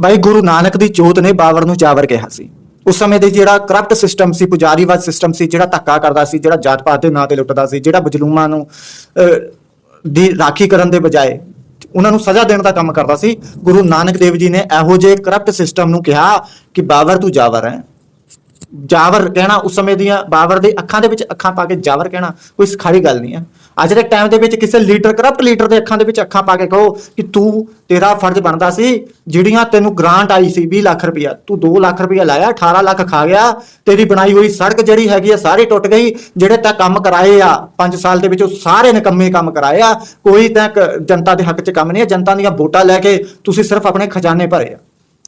ਬਾਈ ਗੁਰੂ ਨਾਨਕ ਦੀ ਜੋਤ ਨੇ ਬਾਬਰ ਨੂੰ ਜਾਵਰ ਕਿਹਾ ਸੀ। ਉਸ ਸਮੇਂ ਦੇ ਜਿਹੜਾ ਕਰਪਟ ਸਿਸਟਮ ਸੀ, ਪੁਜਾਰੀਵਾਦ ਸਿਸਟਮ ਸੀ, ਜਿਹੜਾ ਧੱਕਾ ਕਰਦਾ ਸੀ, ਜਿਹੜਾ ਜਾਤ ਪਾਤ ਦੇ ਨਾਂ ਤੇ ਲੁੱਟਦਾ ਸੀ, ਜਿਹੜਾ ਬਜਲੂਮਾਂ ਨੂੰ ਦੀ ਰਾਖੀ ਕਰਨ ਦੇ ਬਜਾਏ ਉਹਨਾਂ ਨੂੰ ਸਜ਼ਾ ਦੇਣ ਦਾ ਕੰਮ ਕਰਦਾ ਸੀ, ਗੁਰੂ ਨਾਨਕ ਦੇਵ ਜੀ ਨੇ ਇਹੋ ਜਿਹੇ ਕਰਪਟ ਸਿਸਟਮ ਨੂੰ ਕਿਹਾ ਕਿ ਬਾਬਰ ਤੂੰ ਜਾਵਰ ਹੈ। ਜਾਵਰ ਕਹਿਣਾ ਉਸ ਸਮੇਂ ਦੀਆਂ ਬਾਬਰ ਦੇ ਅੱਖਾਂ ਦੇ ਵਿੱਚ ਅੱਖਾਂ ਪਾ ਕੇ ਜਾਵਰ ਕਹਿਣਾ ਕੋਈ ਸਖਾਈ ਗੱਲ ਨਹੀਂ ਹੈ। ਅੱਜ ਦੇ ਟਾਈਮ ਦੇ ਵਿੱਚ ਕਿਸੇ ਲੀਡਰ ਕਰਪਟ ਲੀਡਰ ਦੇ ਅੱਖਾਂ ਦੇ ਵਿੱਚ ਅੱਖਾਂ ਪਾ ਕੇ ਕਹੋ ਕਿ ਤੂੰ ਤੇਰਾ ਫਰਜ਼ ਬਣਦਾ ਸੀ, ਜਿਹੜੀਆਂ ਤੈਨੂੰ ਗ੍ਰਾਂਟ ਆਈ ਸੀ 20 ਲੱਖ ਰੁਪਇਆ ਤੂੰ 2 ਲੱਖ ਰੁਪਇਆ ਲਾਇਆ 18 ਲੱਖ ਖਾ ਗਿਆ, ਤੇਰੀ ਬਣਾਈ ਹੋਈ ਸੜਕ ਜਿਹੜੀ ਹੈਗੀ ਆ ਸਾਰੀ ਟੁੱਟ ਗਈ, ਜਿਹੜੇ ਤਾਂ ਕੰਮ ਕਰਾਏ ਆ 5 ਸਾਲ ਦੇ ਵਿੱਚ ਉਹ ਸਾਰੇ ਨਿਕੰਮੇ ਕੰਮ ਕਰਾਏ ਆ, ਕੋਈ ਤਾਂ ਕ- ਜਨਤਾ ਦੇ ਹੱਕ 'ਚ ਕੰਮ ਨਹੀਂ ਹੈ, ਜਨਤਾ ਦੀਆਂ ਵੋਟਾਂ ਲੈ ਕੇ ਤੁਸੀਂ ਸਿਰਫ ਆਪਣੇ ਖਜ਼ਾਨੇ ਭਰੇ ਆ।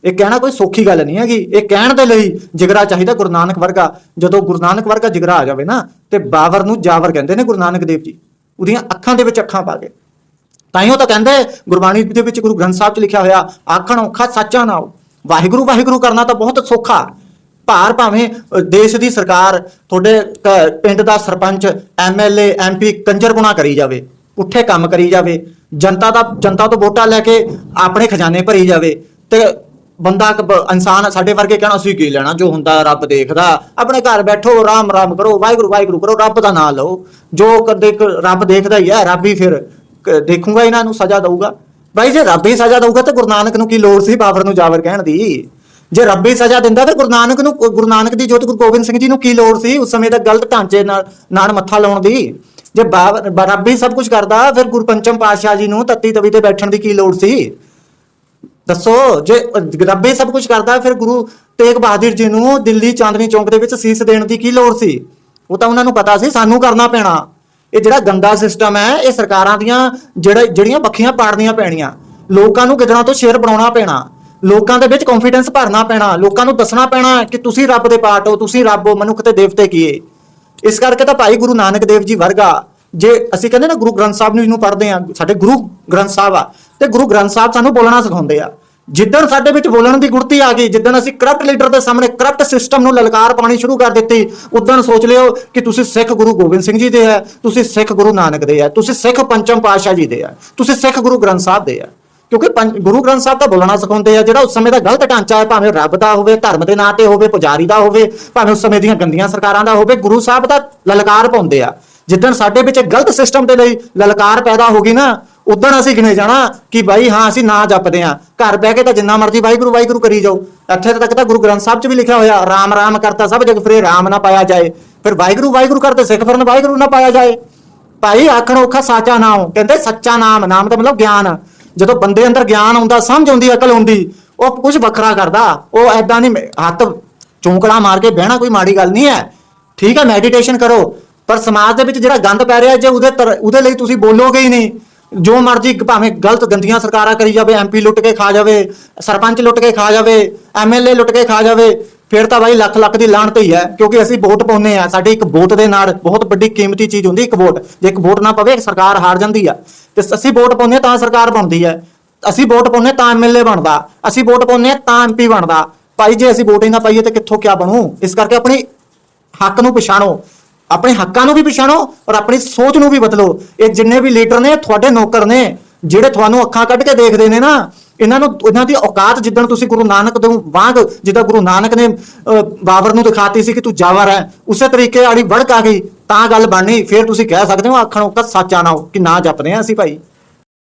ਇਹ ਕਹਿਣਾ ਕੋਈ ਸੌਖੀ ਗੱਲ ਨਹੀਂ ਹੈਗੀ। ਇਹ ਕਹਿਣ ਦੇ ਲਈ ਜਿਗਰਾ ਚਾਹੀਦਾ ਗੁਰੂ ਨਾਨਕ ਵਰਗਾ। ਜਦੋਂ ਗੁਰੂ ਨਾਨਕ ਵਰਗਾ ਜਿਗਰਾ ਆ ਜਾਵੇ ਨਾ, ਤੇ ਬਾਵਰ ਨੂੰ ਜਾਵਰ ਕਹਿੰਦੇ ਨੇ ਗੁਰੂ ਨਾਨਕ ਦੇਵ ਜੀ। ਉਹਦੀਆਂ ਅੱਖਾਂ ਦੇ ਵਿੱਚ ਅੱਖਾਂ ਪਾ ਕੇ। ਤਾਂ ਹੀ ਉਹ ਤਾਂ ਕਹਿੰਦੇ, ਗੁਰਬਾਣੀ ਦੇ ਵਿੱਚ ਗੁਰੂ ਗ੍ਰੰਥ ਸਾਹਿਬ 'ਚ ਲਿਖਿਆ ਹੋਇਆ, ਆਖਣ ਔਖਾ ਸੱਚਾ ਨਾਉ ਵਾਹਿਗੁਰੂ ਵਾਹਿਗੁਰੂ ਕਰਨਾ ਤਾਂ ਬਹੁਤ ਸੌਖਾ। ਭਾਰ ਭਾਵੇਂ ਦੇਸ਼ ਦੀ ਸਰਕਾਰ, ਤੁਹਾਡੇ ਕ- ਪਿੰਡ ਦਾ ਸਰਪੰਚ ਐਮਐਲਏ ਐਮਪੀ ਕੰਜਰਗੁਣਾ ਕਰੀ ਜਾਵੇ। ਪੁੱਠੇ ਕੰਮ ਕਰੀ ਜਾਵੇ। ਜਨਤਾ ਦਾ, ਜਨਤਾ ਤੋਂ ਵੋਟਾਂ ਲੈ ਕੇ ਆਪਣੇ ਖਜ਼ਾਨੇ ਭਰੀ ਜਾਵੇ। ਤੇ ਬੰਦਾ ਇਨਸਾਨ ਸਾਡੇ ਵਰਗੇ ਕਹਿਣਾ ਅਸੀਂ ਕੀ ਲੈਣਾ, ਜੋ ਹੁੰਦਾ ਰੱਬ ਦੇਖਦਾ। ਆਪਣੇ ਘਰ ਬੈਠੋ, ਰਾਮ ਰਾਮ ਕਰੋ, ਵਾਹਿਗੁਰੂ ਵਾਹਿਗੁਰੂ ਕਰੋ, ਰੱਬ ਦਾ ਨਾਮ ਲਓ। ਜੋ ਕਦੇ ਰੱਬ ਦੇਖਦਾ ਹੀ ਹੈ, ਰੱਬ ਹੀ ਫਿਰ ਦੇਖੂਗਾ ਇਹਨਾਂ ਨੂੰ, ਸਜ਼ਾ ਦਊਗਾ। ਬਾਈ ਜੇ ਰੱਬ ਹੀ ਸਜ਼ਾ ਦਊਗਾ ਤੇ ਗੁਰੂ ਨਾਨਕ ਨੂੰ ਕੀ ਲੋੜ ਸੀ ਬਾਬਰ ਨੂੰ ਜਾਵਰ ਕਹਿਣ ਦੀ? ਜੇ ਰੱਬ ਹੀ ਸਜ਼ਾ ਦਿੰਦਾ ਤੇ ਗੁਰੂ ਨਾਨਕ ਨੂੰ, ਗੁਰੂ ਨਾਨਕ ਦੀ ਜੋਤ ਗੁਰੂ ਗੋਬਿੰਦ ਸਿੰਘ ਜੀ ਨੂੰ ਕੀ ਲੋੜ ਸੀ ਉਸ ਸਮੇਂ ਦਾ ਗਲਤ ਢਾਂਚੇ ਨਾਲ ਨਾਲ ਮੱਥਾ ਲਾਉਣ ਦੀ? ਜੇ ਰੱਬ ਹੀ ਸਭ ਕੁਝ ਕਰਦਾ, ਫਿਰ ਗੁਰੂ ਪੰਚਮ ਪਾਤਸ਼ਾਹ ਜੀ ਨੂੰ ਤੱਤੀ ਤਵੀ ਤੇ ਬੈਠਣ ਦੀ ਕੀ ਲੋੜ ਸੀ? ਦੱਸੋ, ਜੇ ਰੱਬ ਸਭ ਕੁਝ ਕਰਦਾ, ਫਿਰ ਗੁਰੂ ਤੇਗ ਬਹਾਦਰ ਜੀ ਨੂੰ ਦਿੱਲੀ ਚਾਂਦਨੀ ਚੌਂਕ ਦੇ ਵਿੱਚ ਸੀਸ ਦੇਣ ਦੀ ਕੀ ਲੋੜ ਸੀ? ਉਹ ਤਾਂ ਉਹਨਾਂ ਨੂੰ ਪਤਾ ਸੀ, ਸਾਨੂੰ ਕਰਨਾ ਪੈਣਾ। ਇਹ ਜਿਹੜਾ ਗੰਦਾ ਸਿਸਟਮ ਹੈ, ਇਹ ਸਰਕਾਰਾਂ ਦੀਆਂ ਜਿਹੜਾ, ਜਿਹੜੀਆਂ ਪੱਖੀਆਂ ਪਾੜਨੀਆਂ ਪੈਣੀਆਂ। ਲੋਕਾਂ ਨੂੰ ਕਿਦਰਾਂ ਤੋਂ ਸ਼ੇਰ ਬਣਾਉਣਾ ਪੈਣਾ। ਲੋਕਾਂ ਦੇ ਵਿੱਚ ਕੌਨਫੀਡੈਂਸ ਭਰਨਾ ਪੈਣਾ। ਲੋਕਾਂ ਨੂੰ ਦੱਸਣਾ ਪੈਣਾ ਕਿ ਤੁਸੀਂ ਰੱਬ ਦੇ ਪਾਠ ਹੋ, ਤੁਸੀਂ ਰੱਬ ਹੋ, ਮਨੁੱਖ ਤੇ ਦੇਵਤੇ ਕੀਏ ਇਸ ਕਰਕੇ ਤਾਂ ਭਾਈ ਗੁਰੂ ਨਾਨਕ ਦੇਵ ਜੀ ਵਰਗਾ, ਜੇ ਅਸੀਂ ਕਹਿੰਦੇ ਨਾ ਗੁਰੂ ਗ੍ਰੰਥ ਸਾਹਿਬ ਨੂੰ ਜਿਹਨੂੰ ਪੜ੍ਹਦੇ ਆ ਸਾਡੇ ਗੁਰੂ ਗ੍ਰੰਥ ਸਾਹਿਬ ਆ, ਤੇ ਗੁਰੂ ਗ੍ਰੰਥ ਸਾਹਿਬ ਸਾਨੂੰ ਬੋਲਣਾ ਸਿਖਾਉਂਦੇ ਆ। ਜਿੱਦਣ ਸਾਡੇ ਵਿੱਚ ਬੋਲਣ ਦੀ ਗੁੜਤੀ ਆ ਗਈ, ਜਿੱਦਣ ਅਸੀਂ ਕਰਪਟ ਲੀਡਰ ਦੇ ਸਾਹਮਣੇ ਕਰਪਟ ਸਿਸਟਮ ਨੂੰ ਲਲਕਾਰ ਪਾਣੀ ਸ਼ੁਰੂ ਕਰ ਦਿੱਤੀ, ਉਦੋਂ ਸੋਚ ਲਿਓ ਕਿ ਤੁਸੀਂ ਸਿੱਖ ਗੁਰੂ ਗੋਬਿੰਦ ਸਿੰਘ ਜੀ ਦੇ ਹੈ, ਤੁਸੀਂ ਸਿੱਖ ਗੁਰੂ ਨਾਨਕ ਦੇ ਹੈ, ਤੁਸੀਂ ਸਿੱਖ ਪੰਚਮ ਪਾਤਸ਼ਾਹ ਜੀ ਦੇ ਹੈ, ਤੁਸੀਂ ਸਿੱਖ ਗੁਰੂ ਗ੍ਰੰਥ ਸਾਹਿਬ ਦੇ ਹੈ। ਕਿਉਂਕਿ ਪੰਜ- ਗੁਰੂ ਗ੍ਰੰਥ ਸਾਹਿਬ ਦਾ ਬੋਲਣਾ ਸਿਖਾਉਂਦੇ ਆ, ਜਿਹੜਾ ਉਸ ਸਮੇਂ ਦਾ ਗਲਤ ਢਾਂਚਾ ਹੈ, ਭਾਵੇਂ ਰੱਬ ਦਾ ਹੋਵੇ, ਧਰਮ ਦੇ ਨਾਂ ਤੇ ਹੋਵੇ, ਪੁਜਾਰੀ ਦਾ ਹੋਵੇ, ਭਾਵੇਂ ਉਸ ਸਮੇਂ ਦੀਆਂ ਗੰਦੀਆਂ ਸਰਕਾਰਾਂ ਦਾ ਹੋਵੇ, ਗੁਰੂ ਸਾਹਿਬ ਦਾ ਲਲਕਾਰ ਪਾਉਂਦੇ ਆ। ਜਿੱਦਣ ਸਾਡੇ ਵਿੱਚ ਗਲਤ ਸਿਸਟਮ ਦੇ ਲਈ ਲਲਕਾਰ ਪੈਦਾ ਹੋ ਗਈ ਨਾ ਉਦੋਂ ਅਸੀਂ ਗਿਣੇ ਜਾਣਾ ਕਿ ਬਾਈ ਹਾਂ, ਅਸੀਂ ਨਾ ਜਪਦੇ ਆ ਘਰ ਬਹਿ ਕੇ ਤਾਂ ਜਿੰਨਾ ਮਰਜ਼ੀ ਵਾਹਿਗੁਰੂ ਵਾਹਿਗੁਰੂ ਕਰੀ ਜਾਓ। ਇੱਥੇ ਤੱਕ ਤਾਂ ਗੁਰੂ ਗ੍ਰੰਥ ਸਾਹਿਬ 'ਚ ਵੀ ਲਿਖਿਆ ਹੋਇਆ, ਰਾਮ ਰਾਮ ਕਰਤਾ ਸਭ ਜਗ ਫਿਰੇ, ਰਾਮ ਨਾ ਪਾਇਆ ਜਾਏ। ਫਿਰ ਵਾਹਿਗੁਰੂ ਵਾਹਿਗੁਰੂ ਕਰਦੇ, ਸਿੱਖ ਫਿਰਨ ਵਾਹਿਗੁਰੂ ਨਾ ਪਾਇਆ ਜਾਏ। ਭਾਈ, ਆਖਣ ਔਖਾ ਸਾਚਾ ਨਾਮ, ਕਹਿੰਦੇ ਸੱਚਾ ਨਾਮ ਨਾਮ ਦਾ ਮਤਲਬ ਗਿਆਨ। ਜਦੋਂ ਬੰਦੇ ਅੰਦਰ ਗਿਆਨ ਆਉਂਦਾ, ਸਮਝ ਆਉਂਦੀ, ਅਕਲ ਆਉਂਦੀ, ਉਹ ਕੁਝ ਵੱਖਰਾ ਕਰਦਾ। ਉਹ ਐਦਾਂ ਨਹੀਂ, ਹੱਥ ਚੌਂਕੜਾ ਮਾਰ ਕੇ ਬਹਿਣਾ ਕੋਈ ਮਾੜੀ ਗੱਲ ਨਹੀਂ ਹੈ। ਠੀਕ ਹੈ ਮੈਡੀਟੇਸ਼ਨ ਕਰੋ। ਪਰ ਸਮਾਜ ਦੇ ਵਿੱਚ ਜਿਹੜਾ ਗੰਦ ਪੈ ਰਿਹਾ ਜੇ ਉਹਦੇ ਤਰ- ਉਹਦੇ ਲਈ ਤੁਸੀਂ ਬੋਲੋਗੇ ਹੀ ਨਹੀਂ। ਜੋ ਮਰਜ਼ੀ ਭਾਵੇਂ ਗਲਤ ਗੰਦੀਆਂ ਸਰਕਾਰਾਂ ਕਰੀ ਜਾਵੇ ਐਮਪੀ ਲੁੱਟ ਕੇ ਖਾ ਜਾਵੇ, ਸਰਪੰਚ ਲੁੱਟ ਕੇ ਖਾ ਜਾਵੇ ਐਮਐਲਏ ਲੁੱਟ ਕੇ ਖਾ ਜਾਵੇ, ਫਿਰ ਤਾਂ ਬਾਈ ਲੱਖ ਲੱਖ ਦੀ ਲਾਹਣਤ ਹੀ ਹੈ, ਕਿਉਂਕਿ ਅਸੀਂ ਵੋਟ ਪਾਉਂਦੇ ਆ ਸਾਡੇ ਇੱਕ ਵੋਟ ਦੇ ਨਾਲ ਬਹੁਤ ਵੱਡੀ ਕੀਮਤੀ ਚੀਜ਼ ਹੁੰਦੀ, ਇੱਕ ਵੋਟ। ਜੇ ਇੱਕ ਵੋਟ ਨਾ ਪਵੇ ਸਰਕਾਰ ਹਾਰ ਜਾਂਦੀ ਆ। ਤੇ ਅਸੀਂ ਵੋਟ ਪਾਉਂਦੇ ਹਾਂ ਤਾਂ ਸਰਕਾਰ ਬਣਦੀ ਹੈ। ਅਸੀਂ ਵੋਟ ਪਾਉਂਦੇ ਹਾਂ ਤਾਂ ਐਮਐਲਏ ਬਣਦਾ। ਅਸੀਂ ਵੋਟ ਪਾਉਂਦੇ ਹਾਂ ਤਾਂ ਐਮਪੀ ਬਣਦਾ। ਭਾਈ ਜੇ ਅਸੀਂ ਵੋਟ ਹੀ ਨਾ ਪਾਈਏ ਤੇ ਕਿੱਥੋਂ ਕਿਆ ਬਣੂ? ਇਸ ਕਰਕੇ ਆਪਣੀ ਹੱਕ ਨੂੰ ਪਛਾਣੋ। ਆਪਣੇ ਹੱਕਾਂ ਨੂੰ ਵੀ ਪਛਾਣੋ ਔਰ ਆਪਣੀ ਸੋਚ ਨੂੰ ਵੀ ਬਦਲੋ। ਇਹ ਜਿੰਨੇ ਵੀ ਲੀਡਰ ਨੇ ਤੁਹਾਡੇ ਨੌਕਰ ਨੇ ਜਿਹੜੇ ਤੁਹਾਨੂੰ ਅੱਖਾਂ ਕੱਢ ਕੇ ਦੇਖਦੇ ਨੇ ਨਾ ਇਹਨਾਂ ਨੂੰ ਇਹਨਾਂ ਦੀ ਔਕਾਤ ਜਿੱਦਣ ਤੁਸੀਂ ਗੁਰੂ ਨਾਨਕ ਦੇ ਵਾਂਗ ਜਿੱਦਾਂ ਗੁਰੂ ਨਾਨਕ ਨੇ ਅਹ, ਬਾਬਰ ਨੂੰ ਦਿਖਾਤੀ ਸੀ ਕਿ ਤੂੰ ਜਾਵਰ ਹੈ ਉਸੇ ਤਰੀਕੇ ਵਾਲੀ ਵੜਕ ਆ ਗਈ ਤਾਂ ਗੱਲ ਬਣਨੀ ਫਿਰ ਤੁਸੀਂ ਕਹਿ ਸਕਦੇ ਹੋ ਆਖਣ ਔਕਤ ਸੱਚਾ ਨਾ ਕਿ ਨਾ ਜਪਦੇ ਆ ਅਸੀਂ ਭਾਈ।